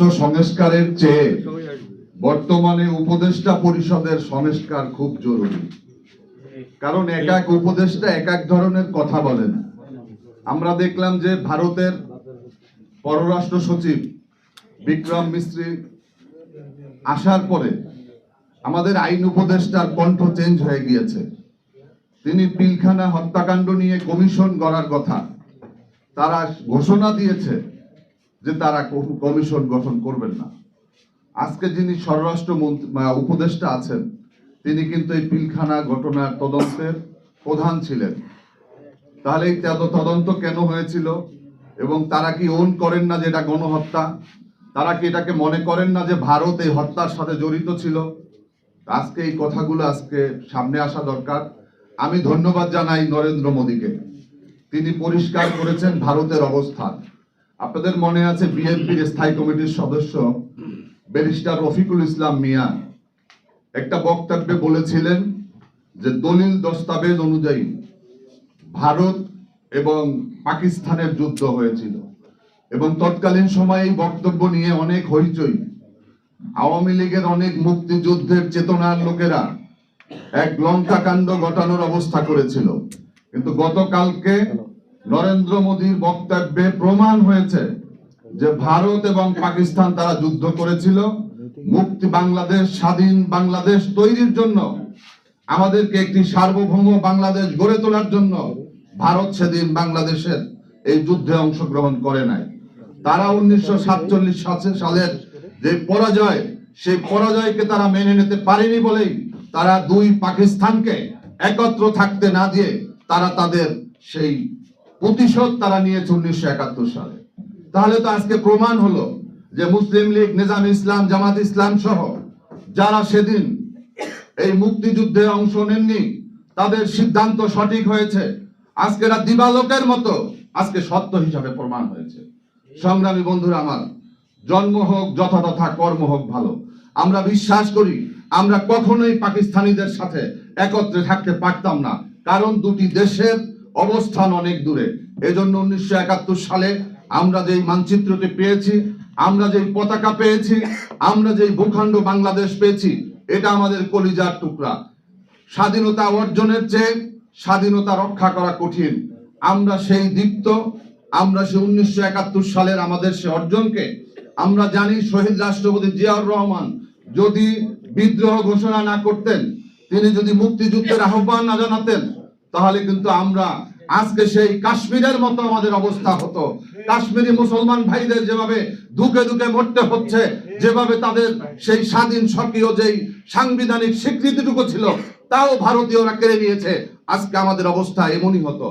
রাষ্ট্র সংস্কারের চেয়ে বর্তমানে উপদেষ্টা পরিষদের সংস্কার খুব জরুরি। কারণ এক এক উপদেষ্টা এক এক ধরনের কথা বলেন। আমরা দেখলাম যে ভারতের পররাষ্ট্র সচিব বিক্রম মিস্ত্রি আসার পরে আমাদের আইন উপদেষ্টার কণ্ঠ চেঞ্জ হয়ে গিয়েছে। তিনি পিলখানা হত্যাকাণ্ড নিয়ে কমিশন গড়ার কথা। তারা ঘোষণা দিয়েছে যে তারা কমিশন গঠন করবেন না। আজকে যিনি স্বরাষ্ট্র উপদেষ্টা আছেন, তিনি কিন্তু এই পিলখানা ঘটনার তদন্তের প্রধান ছিলেন। তাহলে এই তদ- তদন্ত কেন হয়েছিল? এবং তারা কি ওন করেন না যে এটা গণহত্যা? তারা কি এটাকে মনে করেন না যে ভারত এই হত্যার সাথে জড়িত ছিল? আজকে এই কথাগুলো আজকে সামনে আসা দরকার। আমি ধন্যবাদ জানাই নরেন্দ্র মোদীকে। তিনি পরিষ্কার করেছেন ভারতের অবস্থান। আপনাদের মনে আছে বিএনপির স্থায়ী কমিটির সদস্য ব্যারিস্টার রফিকুল ইসলাম মিয়া? একটা বক্তব্যে বলেছিলেন যে দলিল দস্তাবেজ অনুযায়ী ভারত এবং পাকিস্তানের যুদ্ধ হয়েছিল। এবং তৎকালীন সময়ে এই বক্তব্য নিয়ে অনেক হইচই। আওয়ামী লীগের অনেক মুক্তিযুদ্ধের চেতনার লোকেরা এক লঙ্কাকাণ্ড ঘটানোর অবস্থা করেছিল। কিন্তু গতকালকে নরেন্দ্র মোদীর বক্তব্যে প্রমাণ হয়েছে যে ভারত এবং পাকিস্তান তারা যুদ্ধ করেছিল। মুক্তি বাংলাদেশ, স্বাধীন বাংলাদেশ তৈরির জন্য, আমাদেরকে একটি সার্বভৌম বাংলাদেশ গড়ে তোলার জন্য ভারত সেদিন বাংলাদেশের এই যুদ্ধে অংশগ্রহণ করে নাই। তারা উনিশশো সাতচল্লিশ সালের যে পরাজয়, সেই পরাজয়কে তারা মেনে নিতে পারেনি বলেই তারা দুই পাকিস্তানকে একত্র থাকতে না দিয়ে তারা তাদের সেই প্রতিশোধ তারা নিয়েছে উনিশশো একাত্তর সালে। তাহলে তো আজকে প্রমাণ হলো যে মুসলিম লীগ, নিজাম ইসলাম, জামাত ইসলাম সহ যারা সেদিন এই মুক্তিযুদ্ধে অংশ নেননি, তাদের সিদ্ধান্ত সঠিক হয়েছে। আজকে এরা দিবালোকের মতো আজকে সত্য হিসাবে প্রমাণ হয়েছে। সংগ্রামী বন্ধুরা আমার, জন্ম হোক যথাযথা, কর্ম হোক ভালো। আমরা বিশ্বাস করি, আমরা কখনোই পাকিস্তানিদের সাথে একত্রে থাকতে পারতাম না। কারণ দুটি দেশের অবস্থান অনেক দূরে। এজন্য উনিশশো একাত্তর সালে আমরা যেই মানচিত্রটি পেয়েছি, আমরা যেই পতাকা পেয়েছি, আমরা যেই ভূখণ্ড বাংলাদেশ পেয়েছি, এটা আমাদের কলিজার টুকরা। স্বাধীনতা অর্জনের চেয়ে স্বাধীনতা রক্ষা করা কঠিন। আমরা সেই দীপ্ত, আমরা সেই উনিশশো একাত্তর সালের আমাদের সে অর্জনকে, আমরা জানি শহীদ রাষ্ট্রপতি জিয়াউর রহমান, যদি বিদ্রোহ ঘোষণা না করতেন, তিনি যদি মুক্তিযুদ্ধের আহ্বান না জানাতেন তাহলে কিন্তু আমরা আজকে সেই কাশ্মীরের মতো আমাদের অবস্থা হতো। কাশ্মীরি মুসলমান ভাইদের যেভাবে দুকে দুকে মরতে হচ্ছে, যেভাবে তাদের সেই স্বাধীন, সক্রিয় যেই সাংবিধানিক স্বীকৃতিটুকু ছিল, তাও ভারতীয়রা কেড়ে নিয়েছে। আজকে আমাদের অবস্থা এমনই হতো।